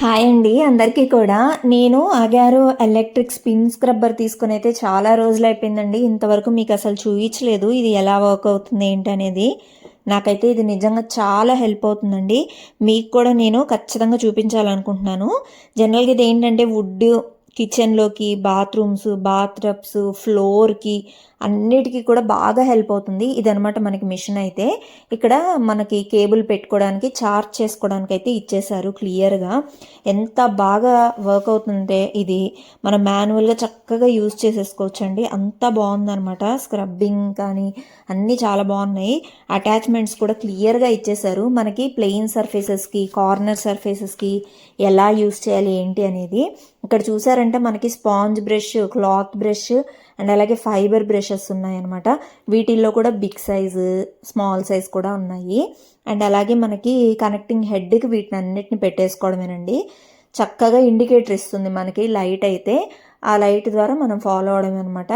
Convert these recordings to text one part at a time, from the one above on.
Hi అండి అందరికీ కూడా. నేను అగారో ఎలక్ట్రిక్ స్పిన్ స్క్రబ్బర్ తీసుకుని అయితే చాలా రోజులు అయిపోయిందండి. ఇంతవరకు మీకు అసలు చూపించలేదు ఇది ఎలా వర్క్ అవుతుంది ఏంటి అనేది. నాకైతే ఇది నిజంగా చాలా హెల్ప్ అవుతుందండి. మీకు కూడా నేను ఖచ్చితంగా చూపించాలనుకుంటున్నాను. జనరల్గా ఇది ఏంటంటే వుడ్ కిచెన్లోకి బాత్రూమ్స్ బాత్రబ్స్ ఫ్లోర్కి అన్నిటికీ కూడా బాగా హెల్ప్ అవుతుంది. ఇదనమాట మనకి మిషన్ అయితే. ఇక్కడ మనకి కేబుల్ పెట్టుకోవడానికి చార్జ్ చేసుకోవడానికి అయితే ఇచ్చేసారు క్లియర్గా ఎంత బాగా వర్క్ అవుతుందంటే ఇది. మనం మాన్యువల్గా చక్కగా యూజ్ చేసేసుకోవచ్చు అండి అంత బాగుందనమాట స్క్రబ్బింగ్ కానీ అన్నీ చాలా బాగున్నాయి. అటాచ్మెంట్స్ కూడా క్లియర్గా ఇచ్చేసారు మనకి ప్లెయిన్ సర్ఫేసెస్కి కార్నర్ సర్ఫేసెస్కి ఎలా యూజ్ చేయాలి ఏంటి అనేది. ఇక్కడ చూసారంటే మనకి sponge brush cloth brush and అలాగే ఫైబర్ బ్రషెస్ ఉన్నాయన్నమాట. వీటిల్లో కూడా బిగ్ సైజు స్మాల్ సైజ్ కూడా ఉన్నాయి. అండ్ అలాగే మనకి కనెక్టింగ్ హెడ్కి వీటిని అన్నిటిని పెట్టేసుకోవడమేనండి. చక్కగా ఇండికేటర్ ఇస్తుంది మనకి లైట్ అయితే. ఆ లైట్ ద్వారా మనం ఫాలో అవడమే అనమాట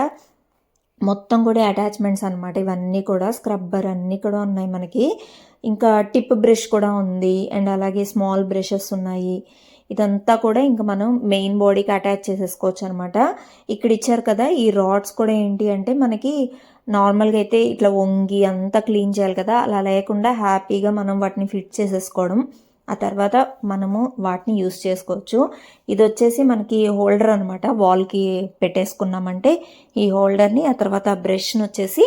మొత్తం కూడా అటాచ్మెంట్స్ అనమాట ఇవన్నీ కూడా స్క్రబ్బర్ అన్నీ కూడా ఉన్నాయి మనకి. ఇంకా టిప్ బ్రష్ కూడా ఉంది. అండ్ అలాగే స్మాల్ బ్రషెస్ ఉన్నాయి. ఇదంతా కూడా ఇంకా మనం మెయిన్ బాడీకి అటాచ్ చేసేసుకోవచ్చు అనమాట ఇక్కడ ఇచ్చారు కదా ఈ రాడ్స్ కూడా ఏంటి అంటే మనకి నార్మల్గా అయితే ఇట్లా వంగి అంతా క్లీన్ చేయాలి కదా అలా లేకుండా హ్యాపీగా మనం వాటిని ఫిట్ చేసేసుకోవడం. ఆ తర్వాత మనము వాటిని యూస్ చేసుకోవచ్చు. ఇది వచ్చేసి మనకి హోల్డర్ అనమాట వాల్కి పెట్టేసుకున్నామంటే ఈ హోల్డర్ని ఆ తర్వాత బ్రష్ని వచ్చేసి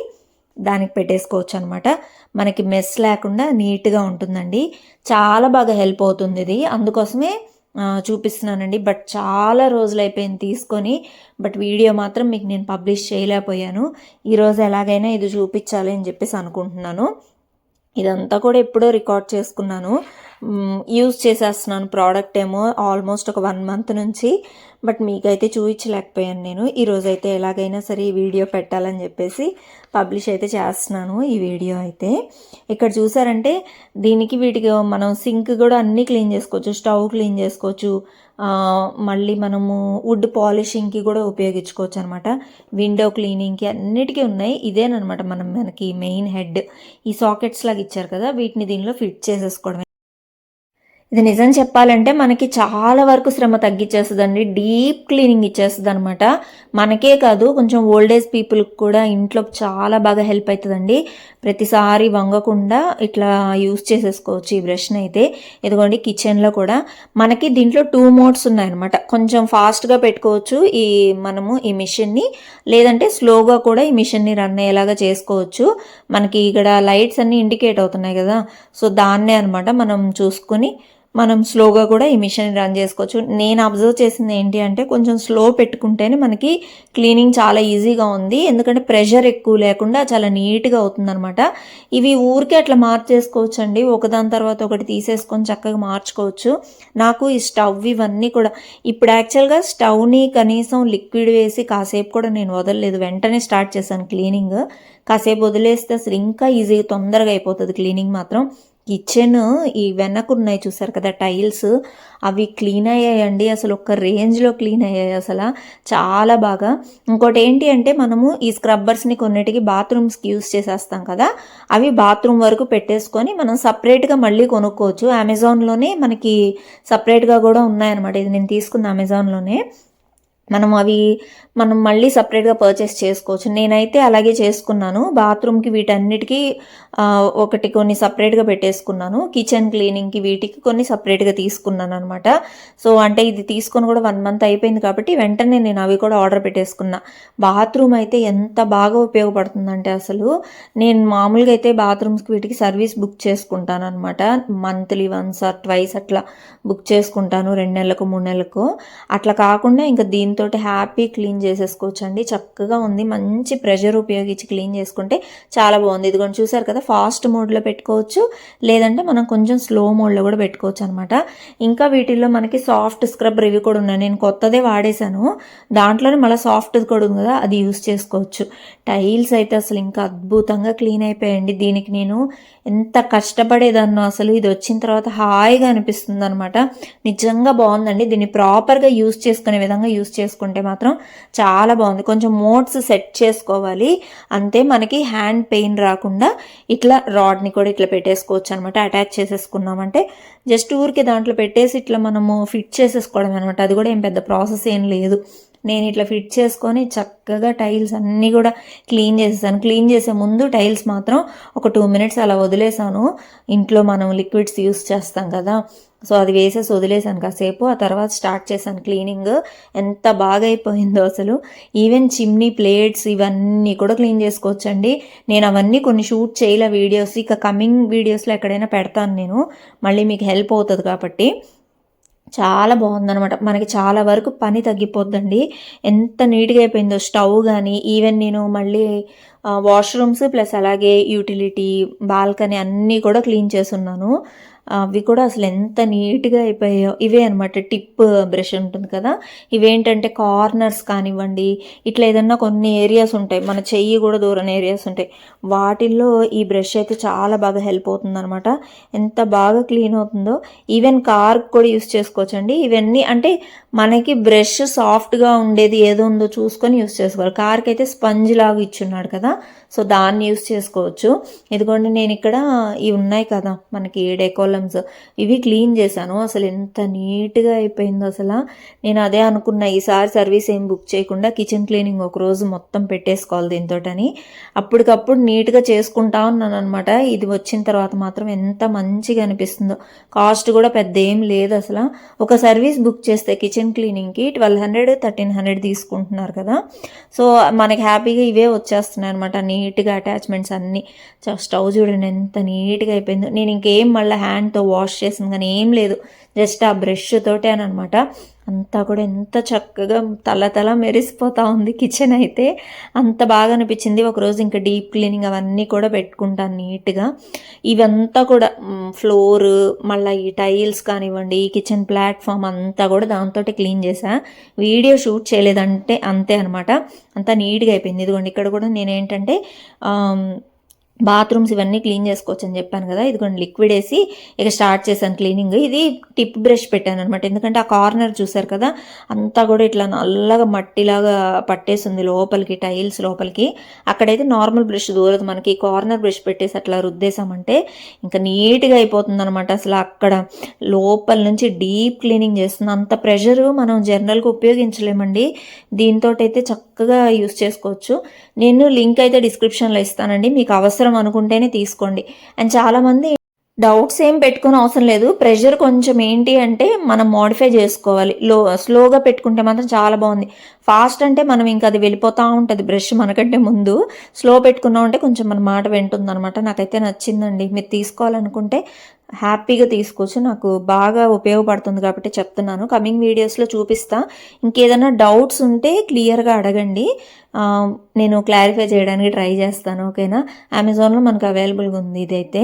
దానికి పెట్టేసుకోవచ్చు అనమాట మనకి మెస్ లేకుండా నీట్గా ఉంటుందండి. చాలా బాగా హెల్ప్ అవుతుంది ఇది. అందుకోసమే చూపిస్తున్నానండి. బట్ చాలా రోజులు అయిపోయింది తీసుకొని. బట్ వీడియో మాత్రం మీకు నేను పబ్లిష్ చేయలేకపోయాను. ఈరోజు ఎలాగైనా ఇది చూపించాలి అని చెప్పేసి అనుకుంటున్నాను. ఇదంతా కూడా ఎప్పుడో రికార్డ్ చేసుకున్నాను. యూజ్ చేసేస్తున్నాను ప్రోడక్ట్ ఏమో ఆల్మోస్ట్ ఒక వన్ మంత్ నుంచి బట్ మీకైతే చూపించలేకపోయాను నేను. ఈరోజు అయితే ఎలాగైనా సరే ఈ వీడియో పెట్టాలని చెప్పేసి పబ్లిష్ అయితే చేస్తున్నాను ఈ వీడియో అయితే. ఇక్కడ చూసారంటే దీనికి వీటికి మనం సింక్ కూడా అన్నీ క్లీన్ చేసుకోవచ్చు స్టవ్ క్లీన్ చేసుకోవచ్చు మళ్ళీ మనము వుడ్ పాలిషింగ్కి కూడా ఉపయోగించుకోవచ్చు అనమాట విండో క్లీనింగ్కి అన్నిటికీ ఉన్నాయి. ఇదేనమాట మనం మనకి మెయిన్ హెడ్. ఈ సాకెట్స్ లాగా ఇచ్చారు కదా వీటిని దీనిలో ఫిట్ చేసేసుకోవడమే. ఇది నిజం చెప్పాలంటే మనకి చాలా వరకు శ్రమ తగ్గించేస్తుందండి డీప్ క్లీనింగ్ ఇచ్చేస్తుంది అనమాట మనకే కాదు కొంచెం ఓల్డేజ్ పీపుల్కి కూడా ఇంట్లో చాలా బాగా హెల్ప్ అవుతుందండి ప్రతిసారి వంగకుండా ఇట్లా యూస్ చేసేసుకోవచ్చు ఈ బ్రష్ని అయితే ఇదిగోండి కిచెన్లో కూడా. మనకి దీంట్లో టూ మోడ్స్ ఉన్నాయన్నమాట. కొంచెం ఫాస్ట్గా పెట్టుకోవచ్చు ఈ మనము ఈ మిషన్ని. లేదంటే స్లోగా కూడా ఈ మిషన్ని రన్ అయ్యేలాగా చేసుకోవచ్చు. మనకి ఇక్కడ లైట్స్ అన్నీ ఇండికేట్ అవుతున్నాయి కదా. సో దాన్నే అనమాట మనం చూసుకొని మనం స్లోగా కూడా ఈ మిషన్ రన్ చేసుకోవచ్చు. నేను అబ్జర్వ్ చేసింది ఏంటి అంటే కొంచెం స్లో పెట్టుకుంటేనే మనకి క్లీనింగ్ చాలా ఈజీగా ఉంది. ఎందుకంటే ప్రెషర్ ఎక్కువ లేకుండా చాలా నీట్గా అవుతుందనమాట ఇవి ఊరికే అట్లా మార్చేసుకోవచ్చు అండి ఒకదాని తర్వాత ఒకటి తీసేసుకొని చక్కగా మార్చుకోవచ్చు. నాకు ఈ స్టవ్ ఇవన్నీ కూడా ఇప్పుడు యాక్చువల్గా స్టవ్ని కనీసం లిక్విడ్ వేసి కాసేపు కూడా నేను వదలలేదు. వెంటనే స్టార్ట్ చేశాను క్లీనింగ్ కాసేపు వదిలేస్తే అసలు ఇంకా ఈజీగా తొందరగా అయిపోతుంది క్లీనింగ్ మాత్రం. కిచెన్ ఈ వెనకున్నాయి చూసారు కదా టైల్స్. అవి క్లీన్ అయ్యాయండి. అసలు ఒక రేంజ్లో క్లీన్ అయ్యాయి అసలు. చాలా బాగా. ఇంకోటి ఏంటి అంటే మనము ఈ స్క్రబ్బర్స్ని కొన్నిటికి బాత్రూమ్స్కి యూస్ చేసేస్తాం కదా. అవి బాత్రూమ్ వరకు పెట్టేసుకొని మనం సపరేట్గా మళ్ళీ కొనుక్కోవచ్చు. అమెజాన్లోనే మనకి సపరేట్గా కూడా ఉన్నాయన్నమాట. ఇది నేను తీసుకున్న అమెజాన్లోనే. మనం అవి మనం మళ్ళీ సపరేట్గా పర్చేస్ చేసుకోవచ్చు. నేనైతే అలాగే చేసుకున్నాను. బాత్రూమ్కి వీటన్నిటికీ ఒకటి కొన్ని సపరేట్గా పెట్టేసుకున్నాను. కిచెన్ క్లీనింగ్కి వీటికి కొన్ని సపరేట్గా తీసుకున్నాను అనమాట సో అంటే ఇది తీసుకొని కూడా వన్ మంత్ అయిపోయింది కాబట్టి వెంటనే నేను అవి కూడా ఆర్డర్ పెట్టేసుకున్నా. బాత్రూమ్ అయితే ఎంత బాగా ఉపయోగపడుతుందంటే అసలు నేను మామూలుగా అయితే బాత్రూమ్స్కి వీటికి సర్వీస్ బుక్ చేసుకుంటాను అనమాట మంత్లీ వన్స్ ఆర్ ట్వైస్ అట్లా బుక్ చేసుకుంటాను. రెండు నెలలకు మూడు నెలలకు. అట్లా కాకుండా ఇంకా దీని దీంతో హ్యాపీ క్లీన్ చేసేసుకోవచ్చు అండి చక్కగా ఉంది. మంచి ప్రెషర్ ఉపయోగించి క్లీన్ చేసుకుంటే చాలా బాగుంది. ఇదిగోండి చూసారు కదా ఫాస్ట్ మోడ్లో పెట్టుకోవచ్చు. లేదంటే మనం కొంచెం స్లో మోడ్లో కూడా పెట్టుకోవచ్చు అనమాట ఇంకా వీటిల్లో మనకి సాఫ్ట్ స్క్రబ్ ఇవి కూడా ఉన్నాయి. నేను కొత్తదే వాడేశాను. దాంట్లోనే మళ్ళీ సాఫ్ట్ కూడా ఉంది కదా అది యూస్ చేసుకోవచ్చు. టైల్స్ అయితే అసలు ఇంకా అద్భుతంగా క్లీన్ అయిపోయాయండి. దీనికి నేను ఎంత కష్టపడేదాన్నో అసలు. ఇది వచ్చిన తర్వాత హాయిగా అనిపిస్తుంది అనమాట నిజంగా బాగుందండి. దీన్ని ప్రాపర్గా యూస్ చేసుకునే విధంగా యూస్ చేసుకుంటే మాత్రం చాలా బాగుంది. కొంచెం మోడ్స్ సెట్ చేసుకోవాలి. అంతే మనకి హ్యాండ్ పెయిన్ రాకుండా ఇట్లా రాడ్ని కూడా ఇట్లా పెట్టేసుకోవచ్చు అనమాట అటాచ్ చేసేసుకున్నామంటే జస్ట్ ఊరికి దాంట్లో పెట్టేసి ఇట్లా మనము ఫిట్ చేసేసుకోవడం అనమాట అది కూడా ఏం పెద్ద ప్రాసెస్ ఏం లేదు. నేను ఇట్లా ఫిట్ చేసుకొని చక్కగా టైల్స్ అన్నీ కూడా క్లీన్ చేసేసాను. క్లీన్ చేసే ముందు టైల్స్ మాత్రం ఒక టూ మినిట్స్ అలా వదిలేసాను. ఇంట్లో మనం లిక్విడ్స్ యూస్ చేస్తాం కదా. సో అది వేసేసి వదిలేసాను కాసేపు. ఆ తర్వాత స్టార్ట్ చేశాను క్లీనింగ్. ఎంత బాగా అయిపోయిందో అసలు. ఈవెన్ చిమ్నీ ప్లేట్స్ ఇవన్నీ కూడా క్లీన్ చేసుకోవచ్చండి. నేను అవన్నీ కొన్ని షూట్ చేయలే వీడియోస్. ఇక కమింగ్ వీడియోస్లో ఎక్కడైనా పెడతాను నేను. మళ్ళీ మీకు హెల్ప్ అవుతుంది కాబట్టి. చాలా బాగుందనమాట మనకి చాలా వరకు పని తగ్గిపోద్దండి. ఎంత నీట్గా అయిపోయిందో స్టవ్ కానీ ఈవెన్ నేను మళ్ళీ వాష్రూమ్స్ ప్లస్ అలాగే యూటిలిటీ బాల్కనీ అన్నీ కూడా క్లీన్ చేస్తున్నాను. అవి కూడా అసలు ఎంత నీట్గా అయిపోయాయో. ఇవే అనమాట టిప్ బ్రష్ ఉంటుంది కదా. ఇవేంటంటే కార్నర్స్ కానివ్వండి ఇట్లా ఏదన్నా కొన్ని ఏరియాస్ ఉంటాయి మన చెయ్యి కూడా దూరం ఏరియాస్ ఉంటాయి. వాటిల్లో ఈ బ్రష్ అయితే చాలా బాగా హెల్ప్ అవుతుంది అనమాట ఎంత బాగా క్లీన్ అవుతుందో. ఈవెన్ కార్ కూడా యూస్ చేసుకోవచ్చండి. ఇవన్నీ అంటే మనకి బ్రష్ సాఫ్ట్గా ఉండేది ఏదో ఉందో చూసుకొని యూస్ చేసుకోవాలి. కార్కి అయితే స్పంజ్ లాగా ఇచ్చున్నాడు కదా. సో దాన్ని యూస్ చేసుకోవచ్చు. ఇదిగోండి నేను ఇక్కడ ఇవి ఉన్నాయి కదా మనకి డెకోలమ్స్ ఇవి క్లీన్ చేశాను. అసలు ఎంత నీట్గా అయిపోయిందో అసలు. నేను అదే అనుకున్నా ఈసారి సర్వీస్ ఏం బుక్ చేయకుండా కిచెన్ క్లీనింగ్ ఒక రోజు మొత్తం పెట్టేసుకోవాలి దీంతో అని అప్పటికప్పుడు నీట్గా చేసుకుంటా ఉన్నాను అనమాట ఇది వచ్చిన తర్వాత మాత్రం ఎంత మంచిగా అనిపిస్తుందో. కాస్ట్ కూడా పెద్ద ఏం లేదు అసలు. ఒక సర్వీస్ బుక్ చేస్తే కిచెన్ క్లీనింగ్కి ట్వెల్వ్ హండ్రెడ్ థర్టీన్ హండ్రెడ్ తీసుకుంటున్నారు కదా. సో మనకి హ్యాపీగా ఇవే వచ్చేస్తున్నాయి అనమాట నీట్గా అటాచ్మెంట్స్ అన్నీ. స్టవ్ చూడండి ఎంత నీట్గా అయిపోయిందో. నేను ఇంకేం మళ్ళీ హ్యాండ్తో వాష్ చేసింది కానీ ఏం లేదు. జస్ట్ ఆ బ్రష్ తోటే అనమాట అంతా కూడా ఎంత చక్కగా తల తల మెరిసిపోతా ఉంది కిచెన్ అయితే. అంత బాగా అనిపించింది. ఒకరోజు ఇంకా డీప్ క్లీనింగ్ అవన్నీ కూడా పెట్టుకుంటాను నీట్గా. ఇవంతా కూడా ఫ్లోర్ మళ్ళీ ఈ టైల్స్ కానివ్వండి ఈ కిచెన్ ప్లాట్ఫామ్ అంతా కూడా దాంతో క్లీన్ చేసా వీడియో షూట్ చేయలేదంటే అంతే అనమాట అంతా నీట్గా అయిపోయింది. ఇదిగోండి ఇక్కడ కూడా నేనేంటంటే బాత్రూమ్స్ ఇవన్నీ క్లీన్ చేసుకోవచ్చు అని చెప్పాను కదా ఇదిగోండి లిక్విడ్ వేసి ఇక స్టార్ట్ చేశాను క్లీనింగ్. ఇది టిప్ బ్రష్ పెట్టాను అనమాట ఎందుకంటే ఆ కార్నర్ చూసారు కదా అంతా కూడా ఇట్లా నల్లగా మట్టిలాగా పట్టేసింది లోపలికి టైల్స్ లోపలికి. అక్కడైతే నార్మల్ బ్రష్ దూరదు మనకి. కార్నర్ బ్రష్ పెట్టేసి అట్లా రుద్దేశామంటే ఇంకా నీట్గా అయిపోతుంది అనమాట అసలు అక్కడ లోపల నుంచి డీప్ క్లీనింగ్ చేస్తుంది. అంత ప్రెషర్ మనం జనరల్గా ఉపయోగించలేమండి. దీంతో అయితే చక్కగా యూస్ చేసుకోవచ్చు. నేను లింక్ అయితే డిస్క్రిప్షన్లో ఇస్తానండి. మీకు అవసరం అవసరం అనుకుంటేనే తీసుకోండి. అండ్ చాలామంది డౌట్స్ ఏం పెట్టుకుని అవసరం లేదు. ప్రెషర్ కొంచెం ఏంటి అంటే మనం మోడిఫై చేసుకోవాలి. లో స్లోగా పెట్టుకుంటే మాత్రం చాలా బాగుంది. ఫాస్ట్ అంటే మనం ఇంకా అది వెళ్ళిపోతూ ఉంటుంది బ్రష్ మనకంటే ముందు. స్లో పెట్టుకున్నాం అంటే కొంచెం మన మాట వింటుంది అనమాట నాకైతే నచ్చిందండి. మీరు తీసుకోవాలనుకుంటే హ్యాపీగా తీసుకోవచ్చు నాకు బాగా ఉపయోగపడుతుంది కాబట్టి చెప్తున్నాను. కమింగ్ వీడియోస్లో చూపిస్తా. ఇంకేదైనా డౌట్స్ ఉంటే క్లియర్గా అడగండి. నేను క్లారిఫై చేయడానికి ట్రై చేస్తాను ఓకేనా? అమెజాన్లో మనకు అవైలబుల్గా ఉంది ఇదైతే.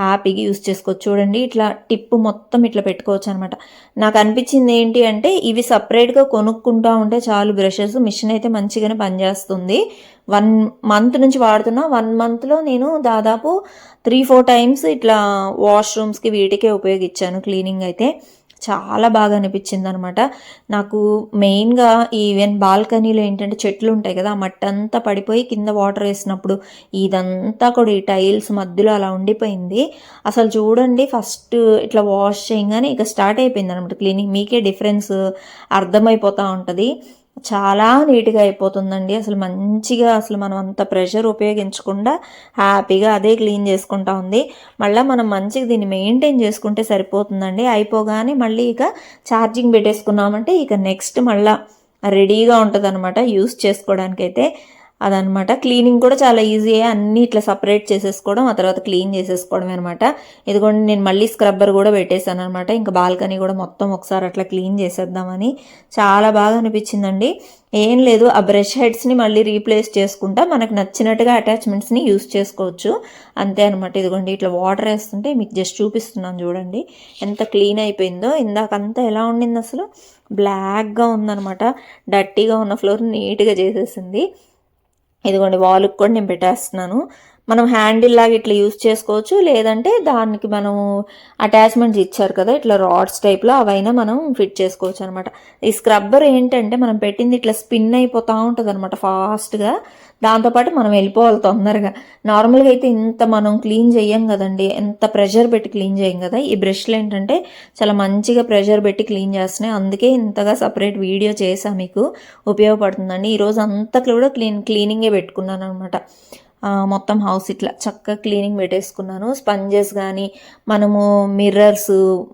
హ్యాపీగా యూస్ చేసుకోవచ్చు. చూడండి ఇట్లా టిప్పు మొత్తం ఇట్లా పెట్టుకోవచ్చు అనమాట నాకు అనిపించింది ఏంటి అంటే ఇవి సపరేట్గా కొనుక్కుంటా ఉంటే చాలు బ్రషెస్ మిషన్ అయితే మంచిగానే పనిచేస్తుంది. వన్ మంత్ నుంచి వాడుతున్నా. వన్ మంత్లో నేను దాదాపు త్రీ ఫోర్ టైమ్స్ ఇట్లా వాష్రూమ్స్కి వీటికే ఉపయోగించాను క్లీనింగ్ అయితే. చాలా బాగా అనిపించింది అనమాట నాకు మెయిన్గా ఈవెన్ బాల్కనీలో ఏంటంటే చెట్లు ఉంటాయి కదా ఆ మట్టి అంతా పడిపోయి కింద వాటర్ వేసినప్పుడు ఇదంతా కూడా ఈ టైల్స్ మధ్యలో అలా ఉండిపోయింది. అసలు చూడండి ఫస్ట్ ఇట్లా వాష్ చేయగానే ఇక స్టార్ట్ అయిపోయింది అనమాట క్లీనింగ్. మీకే డిఫరెన్స్ అర్థమైపోతూ ఉంటుంది. చాలా నీట్గా అయిపోతుందండి. అసలు మంచిగా అసలు మనం అంత ప్రెషర్ ఉపయోగించకుండా హ్యాపీగా అదే క్లీన్ చేసుకుంటా ఉంది. మళ్ళీ మనం మంచిగా దీన్ని మెయింటైన్ చేసుకుంటే సరిపోతుందండి. అయిపోగానే మళ్ళీ ఇక ఛార్జింగ్ పెట్టేసుకున్నామంటే ఇక నెక్స్ట్ మళ్ళీ రెడీగా ఉంటుంది అనమాట యూస్ చేసుకోవడానికైతే. అదనమాట. క్లీనింగ్ కూడా చాలా ఈజీ అన్నీ ఇట్లా సపరేట్ చేసేసుకోవడం ఆ తర్వాత క్లీన్ చేసేసుకోవడం అనమాట ఇదిగోండి నేను మళ్ళీ స్క్రబ్బర్ కూడా పెట్టేశాను అనమాట ఇంకా బాల్కనీ కూడా మొత్తం ఒకసారి అట్లా క్లీన్ చేసేద్దామని. చాలా బాగా అనిపించిందండి. ఏం లేదు ఆ బ్రష్ హెడ్స్ని మళ్ళీ రీప్లేస్ చేసుకుంటా మనకు నచ్చినట్టుగా అటాచ్మెంట్స్ని యూస్ చేసుకోవచ్చు. అంతే అనమాట ఇదిగోండి ఇట్లా వాటర్ వేస్తుంటే మీకు జస్ట్ చూపిస్తున్నాను చూడండి. ఎంత క్లీన్ అయిపోయిందో. ఇందాకంతా ఎలా ఉండింది అసలు? బ్లాక్గా ఉందనమాట డట్టీగా ఉన్న ఫ్లోర్ నీట్గా చేసేసింది. ఇదిగోండి వాల్కి కూడా నేను పెట్టేస్తున్నాను. మనం హ్యాండిల్ లాగా ఇట్లా యూస్ చేసుకోవచ్చు. లేదంటే దానికి మనం అటాచ్మెంట్స్ ఇచ్చారు కదా ఇట్లా రాడ్స్ టైప్లో అవైనా మనం ఫిట్ చేసుకోవచ్చు అనమాట ఈ స్క్రబ్బర్ ఏంటంటే మనం పెట్టింది ఇట్లా స్పిన్ అయిపోతూ ఉంటుంది అనమాట ఫాస్ట్గా దాంతోపాటు మనం వెళ్ళిపోవాలి తొందరగా. నార్మల్గా అయితే ఇంత మనం క్లీన్ చేయం కదండి ఎంత ప్రెషర్ పెట్టి క్లీన్ చేయం కదా. ఈ బ్రష్లు ఏంటంటే చాలా మంచిగా ప్రెషర్ పెట్టి క్లీన్ చేస్తున్నాయి. అందుకే ఇంతగా సపరేట్ వీడియో చేసా మీకు. ఉపయోగపడుతుందండి. ఈరోజు అంతా కూడా క్లీన్ క్లీనింగే పెట్టుకున్నాను అనమాట మొత్తం హౌస్ ఇట్లా చక్కగా క్లీనింగ్ పెట్టేసుకున్నాను. స్పంజెస్ కానీ మనము మిర్రర్స్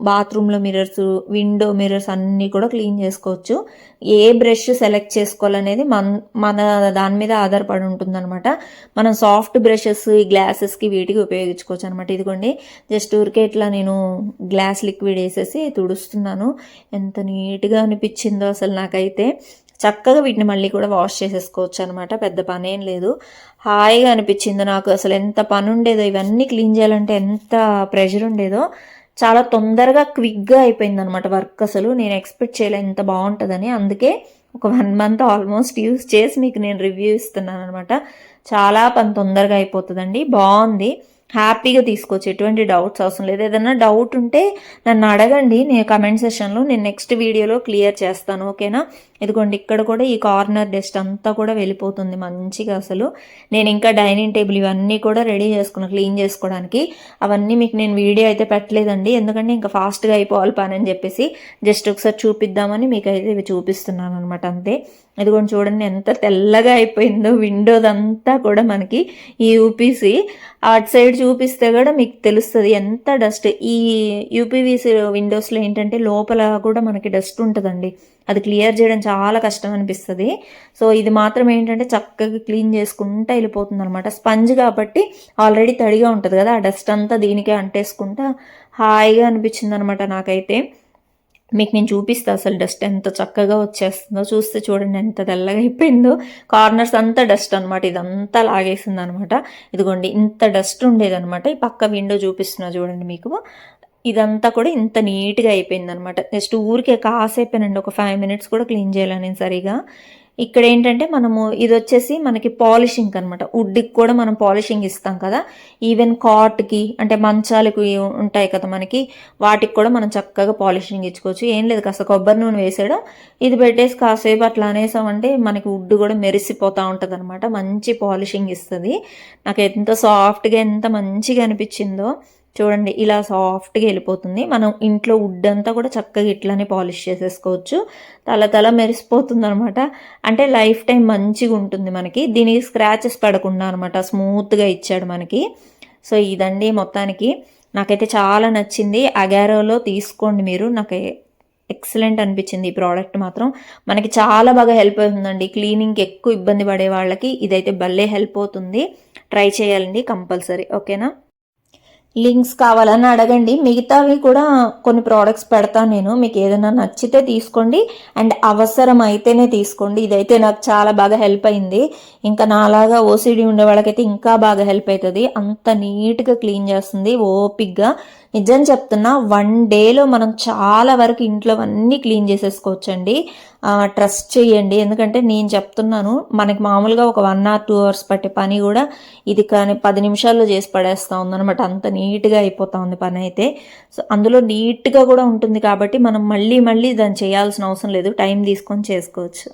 బాత్రూంలో మిర్రర్స్ విండో మిర్రర్స్ అన్నీ కూడా క్లీన్ చేసుకోవచ్చు. ఏ బ్రష్ సెలెక్ట్ చేసుకోవాలనేది మన మన దాని మీద ఆధారపడి ఉంటుందన్నమాట. మనం సాఫ్ట్ బ్రషెస్ ఈ గ్లాసెస్కి వీటికి ఉపయోగించుకోవచ్చు అనమాట ఇదిగోండి జస్ట్ ఊరికే ఇట్లా నేను గ్లాస్ లిక్విడ్ వేసేసి తుడుస్తున్నాను. ఎంత నీట్గా అనిపించిందో అసలు నాకైతే. చక్కగా వీటిని మళ్ళీ కూడా వాష్ చేసేసుకోవచ్చు అనమాట పెద్ద పని ఏం లేదు. హాయిగా అనిపించింది నాకు. అసలు ఎంత పని ఉండేదో ఇవన్నీ క్లీన్ చేయాలంటే ఎంత ప్రెషర్ ఉండేదో చాలా తొందరగా క్విక్గా అయిపోయింది అనమాట వర్క్ అసలు. నేను ఎక్స్పెక్ట్ చేయలే ఎంత బాగుంటుందని. అందుకే ఒక వన్ మంత్ ఆల్మోస్ట్ యూస్ చేసి మీకు నేను రివ్యూ ఇస్తున్నాను అనమాట చాలా పని తొందరగా అయిపోతుందండి. బాగుంది. హ్యాపీగా తీసుకోవచ్చు ఎటువంటి డౌట్స్ అవసరం లేదు. ఏదైనా డౌట్ ఉంటే నన్ను అడగండి. నేను కమెంట్ సెషన్లో నేను నెక్స్ట్ వీడియోలో క్లియర్ చేస్తాను. ఓకేనా? ఇదిగోండి ఇక్కడ కూడా ఈ కార్నర్ డస్ట్ అంతా కూడా వెళ్ళిపోతుంది మంచిగా అసలు. నేను ఇంకా డైనింగ్ టేబుల్ ఇవన్నీ కూడా రెడీ చేసుకున్నాను క్లీన్ చేసుకోవడానికి. అవన్నీ మీకు నేను వీడియో అయితే పెట్టలేదండి. ఎందుకంటే ఇంకా ఫాస్ట్గా అయిపోవాలి పని అని చెప్పేసి జస్ట్ ఒకసారి చూపిద్దామని మీకు అయితే ఇవి చూపిస్తున్నాను అనమాట అంతే. ఇదిగోండి చూడండి ఎంత తెల్లగా అయిపోయిందో విండోదంతా కూడా మనకి ఈ యూపీసీ అటు సైడ్ చూపిస్తే కూడా మీకు తెలుస్తుంది ఎంత డస్ట్ ఈ యూపీవీసీ విండోస్లో ఏంటంటే లోపల కూడా మనకి డస్ట్ ఉంటుందండి. అది క్లియర్ చేయడం చాలా కష్టం అనిపిస్తుంది. సో ఇది మాత్రం ఏంటంటే చక్కగా క్లీన్ చేసుకుంటా వెళ్ళిపోతుంది అనమాట స్పంజ్ కాబట్టి ఆల్రెడీ తడిగా ఉంటుంది కదా ఆ డస్ట్ అంతా దీనికే అంటేసుకుంటా హాయిగా అనిపించింది అనమాట నాకైతే. మీకు నేను చూపిస్తా అసలు డస్ట్ ఎంత చక్కగా వచ్చేస్తుందో. చూస్తే చూడండి ఎంత తెల్లగా అయిపోయిందో. కార్నర్స్ అంతా డస్ట్ అనమాట ఇదంతా లాగేసింది అనమాట ఇదిగోండి ఇంత డస్ట్ ఉండేదనమాట ఈ పక్క విండో చూపిస్తున్నా చూడండి మీకు. ఇదంతా కూడా ఇంత నీట్గా అయిపోయింది అనమాట జస్ట్ ఊరికే కాసేపేనండి. ఒక ఫైవ్ మినిట్స్ కూడా క్లీన్ చేయాలి నేను సరిగా. ఇక్కడ ఏంటంటే మనము ఇది వచ్చేసి మనకి పాలిషింగ్ అనమాట వుడ్కి కూడా మనం పాలిషింగ్ ఇస్తాం కదా. ఈవెన్ కాట్కి అంటే మంచాలకు ఉంటాయి కదా మనకి వాటికి కూడా మనం చక్కగా పాలిషింగ్ ఇచ్చుకోవచ్చు. ఏం లేదు కాస్త కొబ్బరి నూనె వేసేయడం. ఇది పెట్టేసి కాసేపు అట్లా అనేసామంటే మనకి వుడ్ కూడా మెరిసిపోతూ ఉంటుంది అనమాట మంచి పాలిషింగ్ ఇస్తుంది. నాకు ఎంత సాఫ్ట్గా ఎంత మంచిగా అనిపించిందో చూడండి ఇలా సాఫ్ట్గా వెళ్ళిపోతుంది. మనం ఇంట్లో వుడ్ అంతా కూడా చక్కగా ఇట్లానే పాలిష్ చేసేసుకోవచ్చు. తల తల మెరిసిపోతుంది అనమాట అంటే లైఫ్ టైం మంచిగా ఉంటుంది మనకి. దీనికి స్క్రాచెస్ పడకుండా అనమాట. స్మూత్గా ఇచ్చాడు మనకి. సో ఇదండి మొత్తానికి. నాకైతే చాలా నచ్చింది. అగారోలో తీసుకోండి మీరు. నాకు ఎక్సలెంట్ అనిపించింది ఈ ప్రోడక్ట్ మాత్రం. మనకి చాలా బాగా హెల్ప్ అవుతుందండి. క్లీనింగ్కి ఎక్కువ ఇబ్బంది పడే వాళ్ళకి ఇదైతే భలే హెల్ప్ అవుతుంది. ట్రై చేయాలండి కంపల్సరీ. ఓకేనా? లింక్స్ కావాలని అడగండి. మిగతావి కూడా కొన్ని ప్రోడక్ట్స్ పెడతాను నేను. మీకు ఏదైనా నచ్చితే తీసుకోండి. అండ్ అవసరం అయితేనే తీసుకోండి. ఇదైతే నాకు చాలా బాగా హెల్ప్ అయింది. ఇంకా నాలాగా ఓసిడి ఉండే వాళ్ళకైతే ఇంకా బాగా హెల్ప్ అవుతుంది. అంత నీట్గా క్లీన్ చేస్తుంది. ఓపిక్గా నిజం చెప్తున్నా వన్ డేలో మనం చాలా వరకు ఇంట్లో అన్నీ క్లీన్ చేసేసుకోవచ్చండి. ట్రస్ట్ చేయండి. ఎందుకంటే నేను చెప్తున్నాను మనకి మామూలుగా ఒక వన్ ఆర్ టూ అవర్స్ పట్టే పని కూడా ఇది కానీ పది నిమిషాల్లో చేసి పడేస్తూ ఉందనమాట అంత నీట్గా అయిపోతూ ఉంది పని అయితే. సో అందులో నీట్గా కూడా ఉంటుంది కాబట్టి మనం మళ్ళీ మళ్ళీ దాన్ని చేయాల్సిన అవసరం లేదు. టైం తీసుకొని చేసుకోవచ్చు.